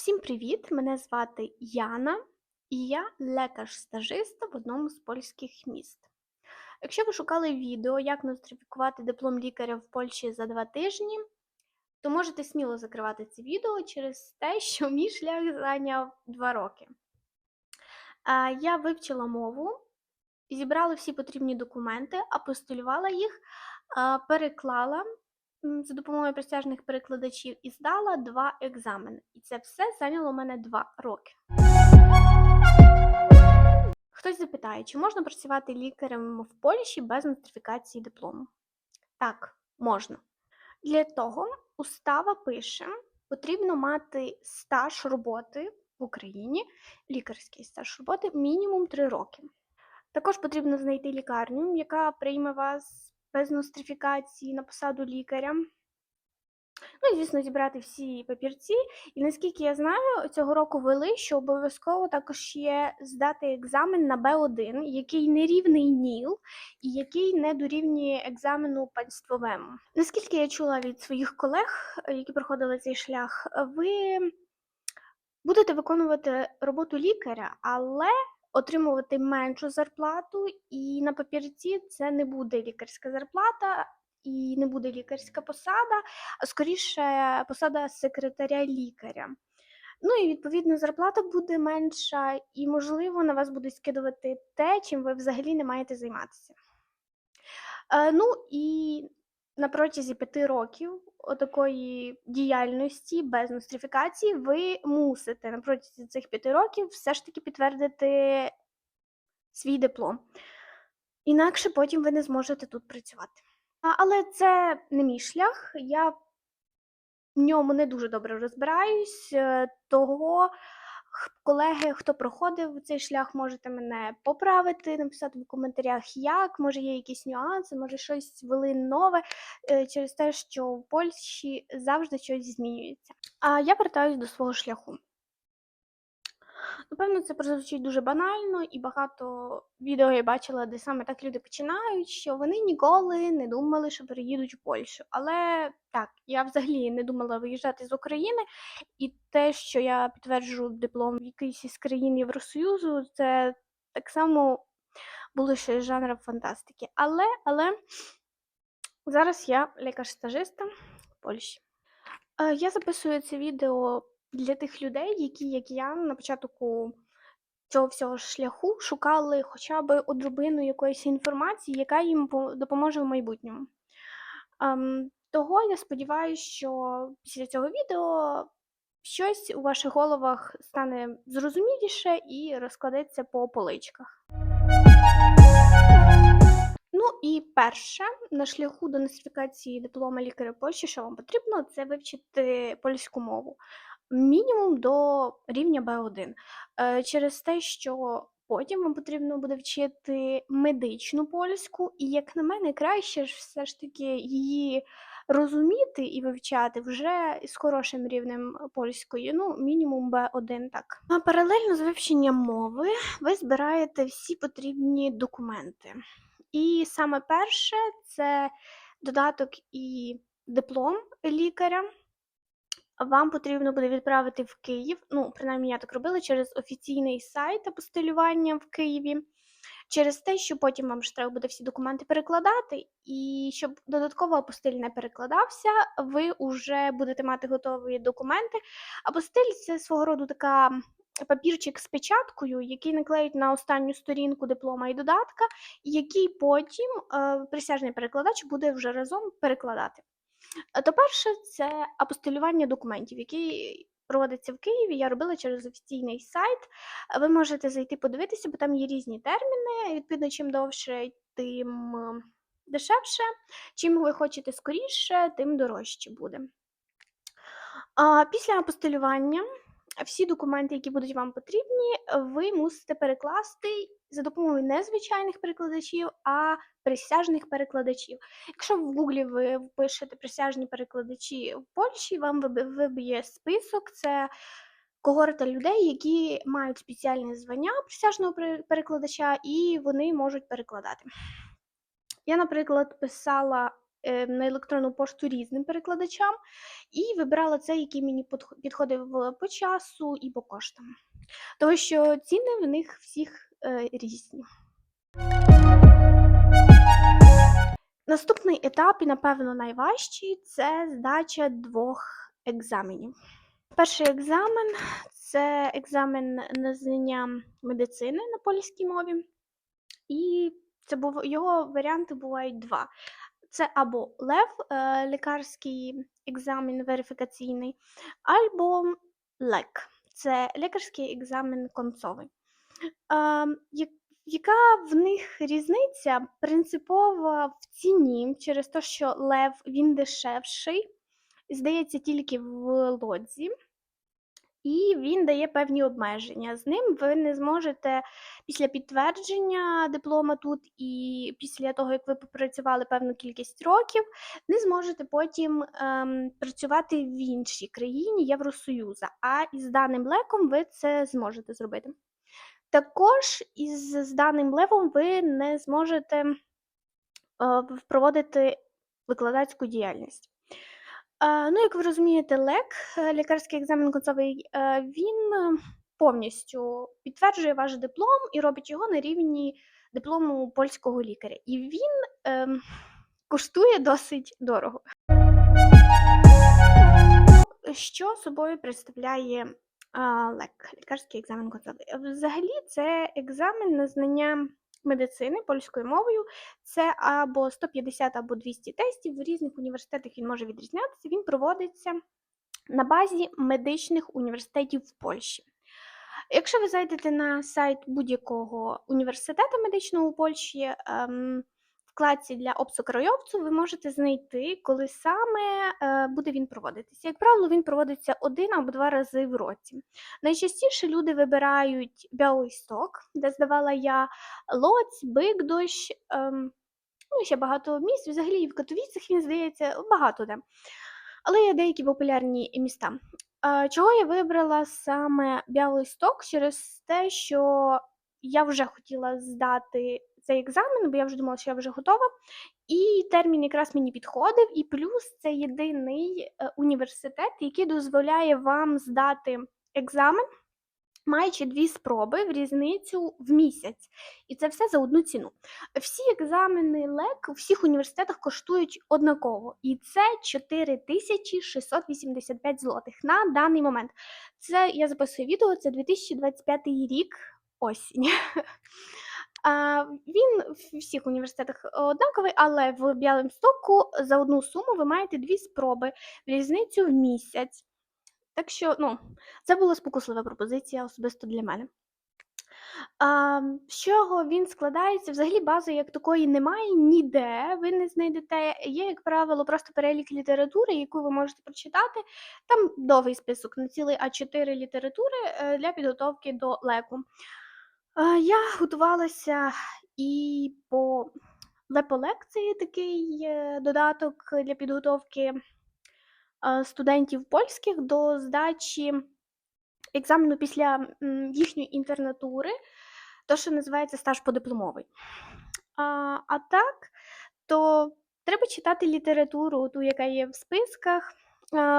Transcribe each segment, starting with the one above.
Всім привіт! Мене звати Яна, і я лекар-стажиста в одному з польських міст. Якщо ви шукали відео, як нострифікувати диплом лікаря в Польщі за два тижні, то можете сміло закривати це відео через те, що мій шлях зайняв два роки. Я вивчила мову, зібрала всі потрібні документи, апостилювала їх, переклала за допомогою присяжних перекладачів і здала два екзамени. І це все зайняло мене два роки. Хтось запитає, чи можна працювати лікарем в Польщі без нострифікації диплому? Так, можна. Для того устава пише, потрібно мати стаж роботи в Україні, лікарський стаж роботи мінімум 3 роки. Також потрібно знайти лікарню, яка прийме вас без нострифікації на посаду лікаря. Ну і, звісно, зібрати всі папірці. І наскільки я знаю, цього року ввели, що обов'язково також є здати екзамен на Б1, який не рівний НІЛ і який не дорівнює екзамену панствовому. Наскільки я чула від своїх колег, е, які проходили цей шлях, ви будете виконувати роботу лікаря, але отримувати меншу зарплату, і на папірці це не буде лікарська зарплата. І не буде лікарська посада, а скоріше посада секретаря лікаря. Ну і відповідно зарплата буде менша, і, можливо, на вас будуть скидувати те, чим ви взагалі не маєте займатися. Е, ну і на протязі п'яти років отакої діяльності без нострифікації ви мусите на протязі цих п'яти років все ж таки підтвердити свій диплом. Інакше потім ви не зможете тут працювати. Але це не мій шлях. Я в ньому не дуже добре розбираюсь. е, Того колеги, хто проходив цей шлях, можете мене поправити, написати в коментарях, як, може є якісь нюанси, може щось ввели нове е, через те, що в Польщі завжди щось змінюється. А я вертаюсь до свого шляху. Напевно, це прозвучить дуже банально, і багато відео я бачила, де саме так люди починають, що вони ніколи не думали, що переїдуть в Польщу. Але так, я взагалі не думала виїжджати з України, і те, що я підтверджу диплом в якійсь із країн Євросоюзу, це так само було ще з жанру фантастики. Але, але зараз я лікар-стажиста в Польщі. Е, Я записую це відео для тих людей, які, як я, на початку цього всього шляху шукали хоча б одробину якоїсь інформації, яка їм допоможе в майбутньому. Ем, того я сподіваюся, що після цього відео щось у ваших головах стане зрозуміліше і розкладеться по поличках. Ну і перше, на шляху до нострифікації диплома лікаря Польщі, що вам потрібно, це вивчити польську мову. Мінімум до рівня Б1. Е, Через те, що потім вам потрібно буде вчити медичну польську, і, як на мене, краще ж все ж таки її розуміти і вивчати вже з хорошим рівнем польської, ну, мінімум Б1 так. А паралельно з вивченням мови ви збираєте всі потрібні документи. І саме перше це додаток і диплом лікаря. Вам потрібно буде відправити в Київ. Ну, принаймні, я так робила через офіційний сайт апостилювання в Києві. Через те, що потім вам ж треба буде всі документи перекладати, і щоб додатково апостиль не перекладався, ви вже будете мати готові документи. Апостиль це свого роду така папірчик з печаткою, який наклеють на останню сторінку диплома і додатка, який потім е, присяжний перекладач буде вже разом перекладати. Е, То перше, це апостилювання документів, який проводиться в Києві. Я робила через офіційний сайт. Е, Ви можете зайти подивитися, бо там є різні терміни. Відповідно, чим довше, тим е, дешевше. Чим ви хочете скоріше, тим дорожче буде. Після апостилювання всі документи, які будуть вам потрібні, ви мусите перекласти за допомогою не звичайних перекладачів, а присяжних перекладачів. Якщо в Гуглі ви впишете присяжні перекладачі в Польщі, вам виб'є список. Це когорта людей, які мають спеціальне звання присяжного перекладача, і вони можуть перекладати. Я, наприклад, писала е, на електронну пошту різним перекладачам і вибирала цей, який мені підходив по часу і по коштам. Тому що ціни в них всіх різні. Наступний етап, і напевно найважчий, це здача двох екзаменів. Перший екзамен це екзамен на знання медицини на польській мові. І це був його варіанти бувають два. Це або лев, е, лікарський екзамен верифікаційний, або лек. Це лікарський екзамен концовий. Яка в них різниця принципова в ціні через те, що лев він дешевший, здається, тільки в лодзі. І він дає певні обмеження. З ним ви не зможете після підтвердження диплома тут і після того, як ви попрацювали певну кількість років, не зможете потім ем, працювати в іншій країні Євросоюзу. А із даним леком ви це зможете зробити. Також із даним левом ви не зможете е, проводити викладацьку діяльність. Е, Ну, як ви розумієте, ЛЕК, е, лікарський екзамен концовий, він повністю підтверджує ваш диплом і робить його на рівні диплому польського лікаря. І він коштує досить дорого. Що собою представляє ЛЕК, лікарський екзамен концовий? Взагалі, це екзамен на знання медицини польською мовою. Це або 150, або 200 тестів. В різних університетах він може відрізнятися. Він проводиться на базі медичних університетів в Польщі. Якщо ви зайдете на сайт будь-якого університету медичного у Польщі, ем, вкладці для обсукрайовцю ви можете знайти, коли саме е, буде він проводитися. Як правило, він проводиться один або два рази в році. Найчастіше люди вибирають Біалийсток, де здавала я Лоць, Бигдощ, ем, ну ще багато місць. Взагалі в Катовіцях він здається багато де. Але є деякі популярні міста. Е, Чого я вибрала саме Біалийсток? Через те, що я вже хотіла здати цей екзамен, бо я вже думала, що я вже готова. І термін якраз мені підходив, і плюс це єдиний е, університет, який дозволяє вам здати екзамен, маючи дві спроби в різницю в місяць. І це все за одну ціну. Всі екзамени ЛЕК у всіх університетах коштують однаково, і це 4685 злотих на даний момент. Це я записую відео, це 2025 рік осінь. Він в всіх університетах однаковий, але в Біалимстоку за одну суму ви маєте дві спроби в різницю в місяць. Так що, ну, це була спокуслива пропозиція особисто для мене. З чого він складається? Взагалі бази як такої немає ніде. Ви не знайдете. Є, як правило, просто перелік літератури, яку ви можете прочитати. Там довгий список на цілий А4 літератури е, для підготовки до леку. Я готувалася і по леполекції такий е, додаток для підготовки студентів польських до здачі екзамену після їхньої інтернатури, то, що називається стаж подипломовий. А, так, то треба читати літературу, ту, яка є в списках.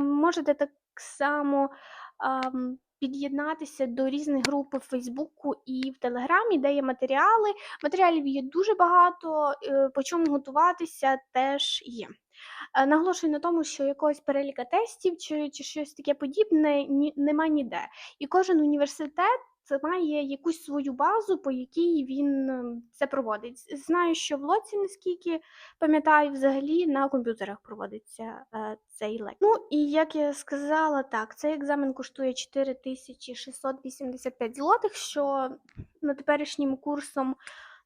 Можете так само ам, під'єднатися до різних груп в Фейсбуку і в Телеграмі, де є матеріали. Матеріалів є дуже багато, е, по чому готуватися теж є. Е, Наголошую на тому, що якогось переліка тестів чи, чи щось таке подібне ні, нема ніде. І кожен університет має якусь свою базу, по якій він ем, це проводить. Знаю, що в Лоці, наскільки пам'ятаю, взагалі на комп'ютерах проводиться е, цей лек. Ну і як я сказала, так, цей екзамен коштує 4685 злотих, що на теперішнім курсом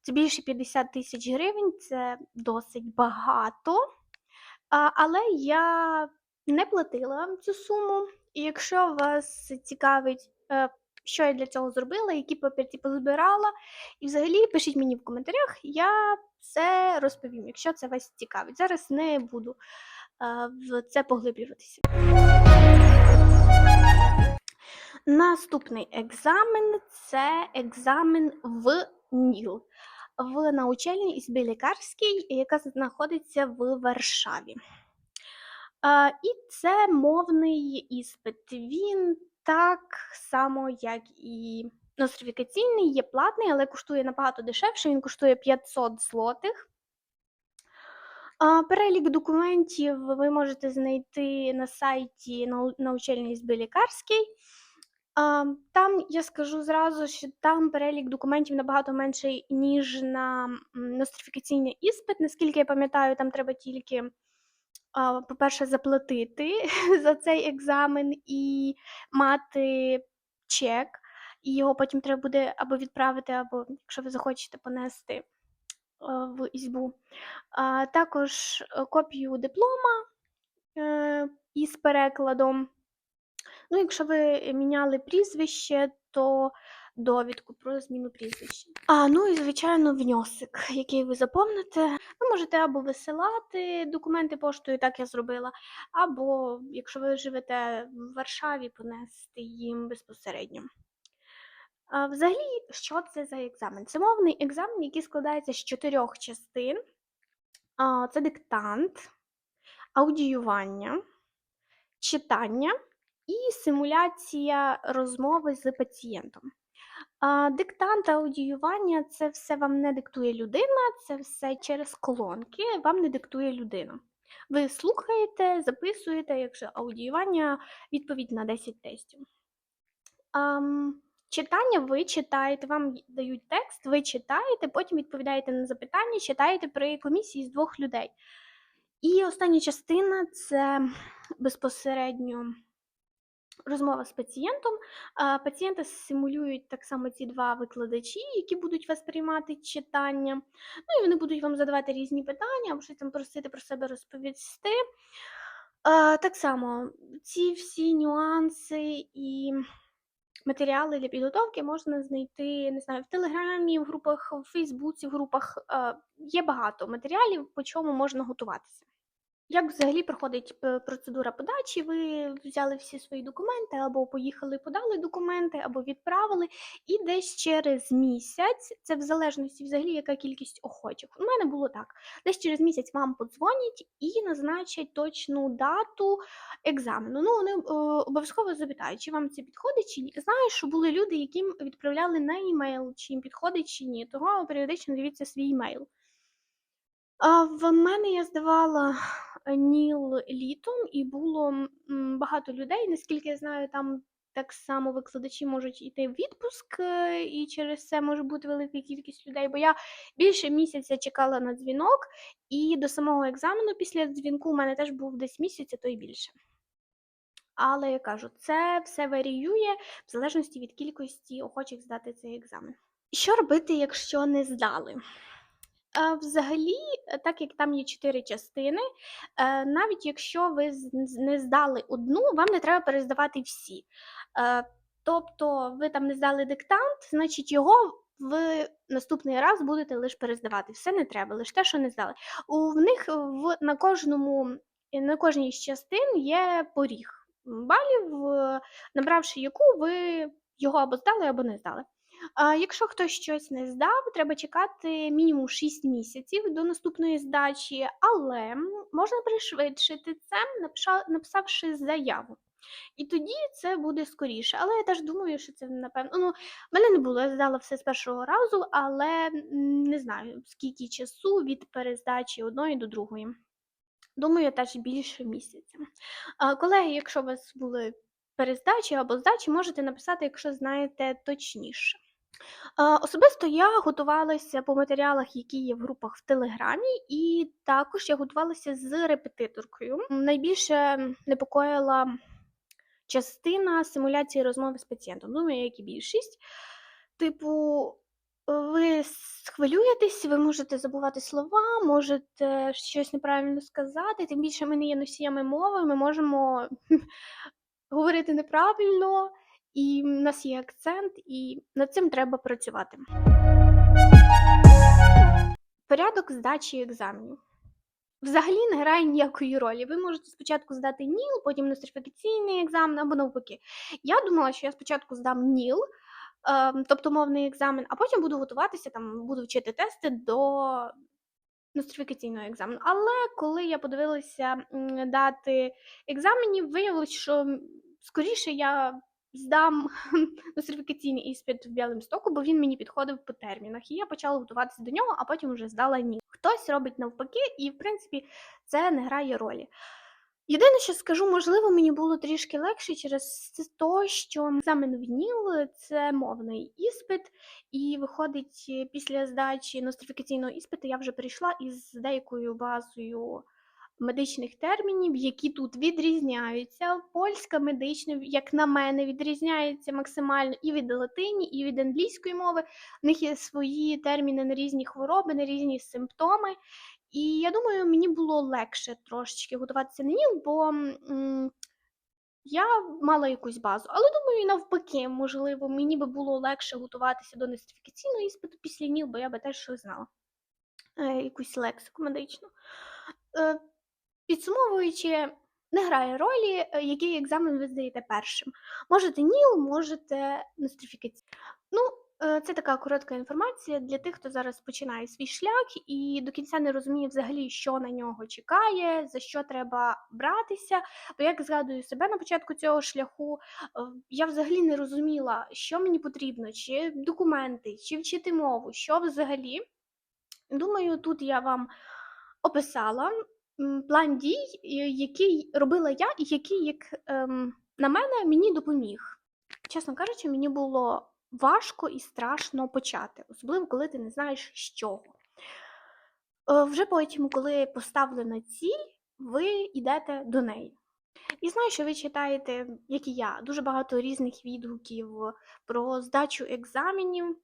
це більше 50 тисяч гривень, це досить багато. А, але я не платила цю суму. І якщо вас цікавить, е, що я для цього зробила, які папірці позбирала, і взагалі пишіть мені в коментарях, я все розповім, якщо це вас цікавить. Зараз не буду в це поглиблюватися. Наступний екзамен це екзамен в НІЛ. в навчальній ізбі лікарській, яка знаходиться в Варшаві. І це мовний іспит. Він так само, як і нострифікаційний, є платний, але коштує набагато дешевше. Він коштує 500 злотих. Перелік документів ви можете знайти на сайті нау- навчальної ізби там я скажу зразу, що там перелік документів набагато менший, ніж на нострифікаційний іспит. Наскільки я пам'ятаю, там треба тільки, по-перше, заплатити за цей екзамен і мати чек, і його потім треба буде або відправити, або, якщо ви захочете, понести в ізбу. А, також е, копію диплома е, із перекладом. Ну, якщо ви міняли прізвище, то довідку про зміну прізвища. А, ну і звичайно, внесок, який ви заповните. Ви можете або висилати документи поштою, так я зробила, або, якщо ви живете в Варшаві, понести їм безпосередньо. А, взагалі, що це за екзамен? Це мовний екзамен, який складається з чотирьох частин. А, це диктант, аудіювання, читання і симуляція розмови з пацієнтом. Диктант та аудіювання це все вам не диктує людина, це все через колонки, вам не диктує людина. Ви слухаєте, записуєте, якщо аудіювання відповідь на 10 тестів. Ам, читання ви читаєте, вам дають текст, ви читаєте, потім відповідаєте на запитання, читаєте при комісії з двох людей. І остання частина це безпосередньо розмова з пацієнтом. А, Пацієнта симулюють так само ці два викладачі, які будуть вас приймати читання. Ну і вони будуть вам задавати різні питання, або щось там просити про себе розповісти. Так само ці всі нюанси і матеріали для підготовки можна знайти, не знаю, в Телеграмі, в групах, в Фейсбуці, в групах. Є багато матеріалів, по чому можна готуватися. Як взагалі проходить процедура подачі? Ви взяли всі свої документи, або поїхали, подали документи, або відправили, і десь через місяць, це в залежності взагалі, яка кількість охочих. У мене було так: десь через місяць вам подзвонять і назначать точну дату екзамену. Ну, вони е, обов'язково запитають, чи вам це підходить, чи ні. Знаю, що були люди, яким відправляли на емейл, чи їм підходить, чи ні. Того періодично дивіться свій емейл. В мене я здавала НІЛ літом, і було багато людей. Наскільки я знаю, там так само викладачі можуть йти в відпуск, е, і через це може бути велика кількість людей. Бо я більше місяця чекала на дзвінок, і до самого екзамену після дзвінку у мене теж був десь місяць, а то й більше. Але я кажу, це все варіює в залежності від кількості охочих здати цей екзамен. Що робити, якщо не здали? Е, взагалі, е, так як там є 4 частини, е, навіть якщо ви не здали одну, вам не треба перездавати всі. Тобто ви там не здали диктант, значить його в наступний раз будете лише перездавати. Все не треба, лише те, що не здали. У них в на кожному на кожній з частин є поріг балів, набравши яку ви його або здали, або не здали. Якщо хтось щось не здав, треба чекати мінімум 6 місяців до наступної здачі, але можна пришвидшити це, написавши заяву. І тоді це буде скоріше. Але я теж думаю, що це напевно. Ну, в мене не було, я здала все з першого разу, але не знаю, скільки часу від перездачі одної до другої. Думаю, теж більше місяця. Колеги, якщо у вас були перездачі або здачі, можете написати, якщо знаєте точніше. Особисто я готувалася по матеріалах, які є в групах в Телеграмі, і також я готувалася з репетиторкою. Найбільше непокоїла частина симуляції розмови з пацієнтом. Думаю, як і більшість. Типу, ви хвилюєтесь, ви можете забувати слова, можете щось неправильно сказати. Тим більше ми не є носіями мови, ми можемо говорити неправильно, і в нас є акцент, і над цим треба працювати. Порядок здачі екзаменів. Взагалі не грає ніякої ролі. Ви можете спочатку здати НІЛ, потім нострифікаційний екзамен або навпаки. Я думала, що я спочатку здам НІЛ, ем, тобто мовний екзамен, а потім буду готуватися, там буду вчити тести до нострифікаційного екзамену. Але коли я подивилася дати екзаменів, виявилось, що скоріше я здам нострифікаційний іспит в Білимстоку, бо він мені підходив по термінах. І я почала готуватися до нього, а потім вже здала ні. Хтось робить навпаки, і в принципі це не грає ролі. Єдине, що скажу, можливо, мені було трішки легше через те, що екзамен в НІЛ – це мовний іспит, і виходить, після здачі нострифікаційного іспиту я вже прийшла із деякою базою медичних термінів, які тут відрізняються. Польська медична, як на мене, відрізняється максимально і від латині, і від англійської мови. В них є свої терміни на різні хвороби, на різні симптоми. І я думаю, мені було легше трошечки готуватися на НІЛ, бо м, я мала якусь базу. Але думаю, навпаки, можливо, мені би було легше готуватися до нострифікаційного іспиту після НІЛ, бо я би теж щось знала. Е, якусь лексику медичну. Підсумовуючи, не грає ролі, е, який екзамен ви здаєте першим. Можете НІЛ, можете нострифікаційний. Ну, е, це така коротка інформація для тих, хто зараз починає свій шлях і до кінця не розуміє взагалі, що на нього чекає, за що треба братися. Бо як згадую себе на початку цього шляху, е, я взагалі не розуміла, що мені потрібно, чи документи, чи вчити мову, що взагалі. Думаю, тут я вам описала план дій, який робила я, і який, як ем, на мене, мені допоміг. Чесно кажучи, мені було важко і страшно почати, особливо коли ти не знаєш з чого. Е, Вже потім, коли поставлена ціль, ви йдете до неї. І знаю, що ви читаєте, як і я, дуже багато різних відгуків про здачу екзаменів.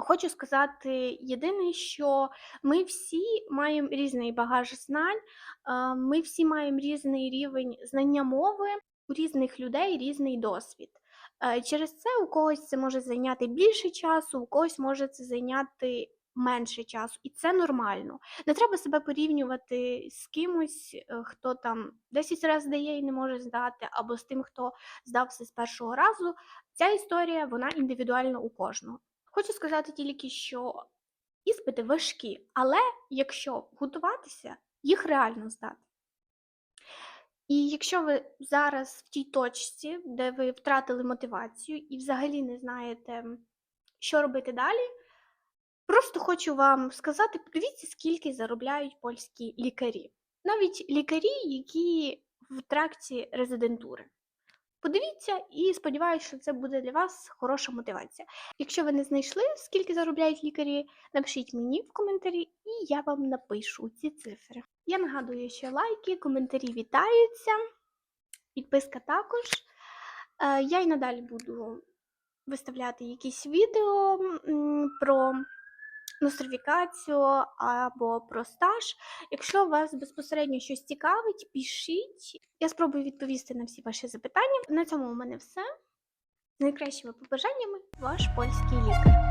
Хочу сказати єдине, що ми всі маємо різний багаж знань, ми всі маємо різний рівень знання мови, у різних людей різний досвід. Е, Через це у когось це може зайняти більше часу, у когось може це зайняти менше часу, і це нормально. Не треба себе порівнювати з кимось, е, хто там 10 разів здає і не може здати, або з тим, хто здав все з першого разу. Ця історія вона індивідуальна у кожного. Хочу сказати тільки, що іспити важкі, але якщо готуватися, їх реально здати. І якщо ви зараз в тій точці, де ви втратили мотивацію і взагалі не знаєте, що робити далі, просто хочу вам сказати: подивіться, скільки заробляють польські лікарі. Навіть лікарі, які в тракті резидентури. Подивіться і сподіваюся, що це буде для вас хороша мотивація. Якщо ви не знайшли, скільки заробляють лікарі, напишіть мені в коментарі, і я вам напишу ці цифри. Я нагадую, що лайки, коментарі вітаються, підписка також. Е, Я й надалі буду виставляти якісь відео про нострифікацію або про стаж. Якщо вас безпосередньо щось цікавить, пишіть. Я спробую відповісти на всі ваші запитання. На цьому у мене все. Найкращими побажаннями, ваш польський лікар.